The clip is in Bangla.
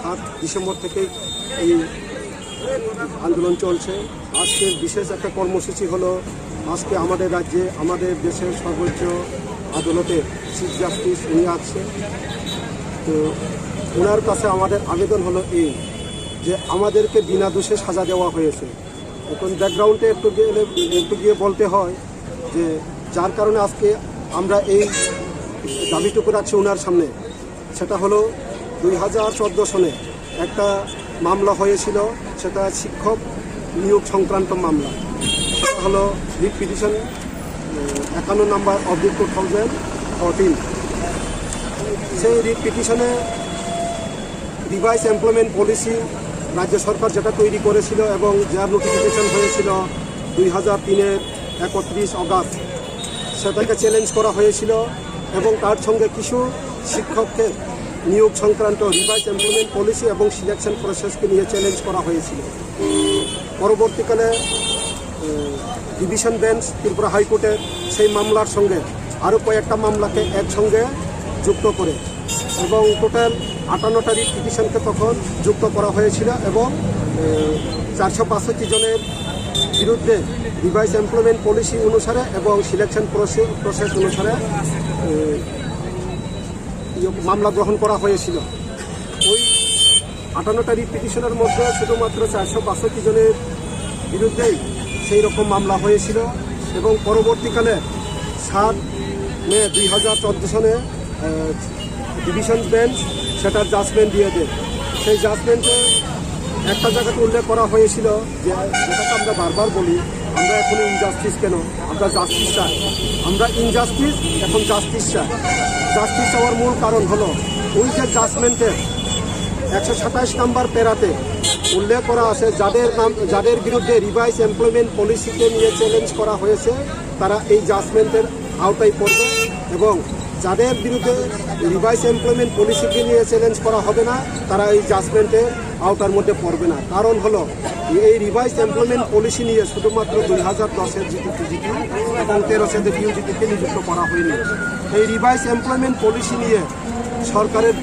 সাত ডিসেম্বর থেকেই এই আন্দোলন চলছে। আজকের বিশেষ একটা কর্মসূচি হলো, আজকে আমাদের রাজ্যে, আমাদের দেশের সর্বোচ্চ আদালতে চিফ জাস্টিস উনি আসছেন তো ওনার কাছে আমাদের আবেদন হলো এই, যে আমাদেরকে বিনা দোষে সাজা দেওয়া হয়েছে। এখন ব্যাকগ্রাউন্ডে একটু গেলে একটু গিয়ে বলতে হয় যে যার কারণে আজকে আমরা এই দাবিটুকু রাখছি ওনার সামনে। সেটা হলো দুই হাজার চোদ্দ সনে একটা মামলা হয়েছিল, সেটা শিক্ষক নিয়োগ সংক্রান্ত মামলা। সেটা হলো রিট পিটিশন একান্ন number of the two thousand সেই রিট পিটিশনে রিভাইস এমপ্লয়মেন্ট পলিসি রাজ্য সরকার যেটা তৈরি করেছিল এবং যার নোটিফিকেশন হয়েছিল দুই হাজার তিনের একত্রিশ অগাস্ট, সেটাকে চ্যালেঞ্জ করা হয়েছিল এবং তার সঙ্গে কিছু শিক্ষককে নিয়োগ সংক্রান্ত রিভাইস এমপ্লয়মেন্ট পলিসি এবং সিলেকশন প্রসেসকে নিয়ে চ্যালেঞ্জ করা হয়েছিল। পরবর্তীকালে ডিভিশন বেঞ্চ ত্রিপুরা হাইকোর্টের সেই মামলার সঙ্গে আরও কয়েকটা মামলাকে একসঙ্গে যুক্ত করে এবং টোটাল আটান্নটা রিট পিটিশনকে তখন যুক্ত করা হয়েছিল এবং চারশো বাষট্টি জনের বিরুদ্ধে রিভাইস এমপ্লয়মেন্ট পলিসি অনুসারে এবং সিলেকশন প্রসেস অনুসারে মামলা গ্রহণ করা হয়েছিল। ওই আটান্নটা রিট পিটিশনের মধ্যে শুধুমাত্র চারশো বাষট্টি জনের বিরুদ্ধেই সেই রকম মামলা হয়েছিল এবং পরবর্তীকালে সাত মে দুই হাজার চোদ্দ সনে ডিভিশন বেঞ্চ সেটার জাজমেন্ট দিয়ে দেয়। সেই জাজমেন্টে একটা জায়গাতে উল্লেখ করা হয়েছিল যে যেটাকে আমরা বারবার বলি, আমরা এখন ইনজাস্টিস কেন? আমরা জাস্টিস চাই। আমরা ইনজাস্টিস এখন জাস্টিস চাই। জাস্টিস চাওয়ার মূল কারণ হলো, ওই যে জাজমেন্টের একশো সাতাইশ নাম্বার পেরাতে উল্লেখ করা আছে, যাদের নাম, যাদের বিরুদ্ধে রিভাইস এমপ্লয়মেন্ট পলিসিকে নিয়ে চ্যালেঞ্জ করা হয়েছে, তারা এই জাজমেন্টের আওতায় পড়বে এবং যাদের বিরুদ্ধে রিভাইস এমপ্লয়মেন্ট পলিসিকে নিয়ে চ্যালেঞ্জ করা হবে না, তারা এই জাজমেন্টের আওতার মধ্যে পড়বে না। কারণ হলো, এই রিভাইস এমপ্লয়মেন্ট পলিসি নিয়ে শুধুমাত্র দুই হাজার দশের জিটি পিজিটি এবং তেরো সাথে পিউজিটিকে নিযুক্ত করা হয়নি। এই রিভাইস এমপ্লয়মেন্ট পলিসি নিয়ে সরকারের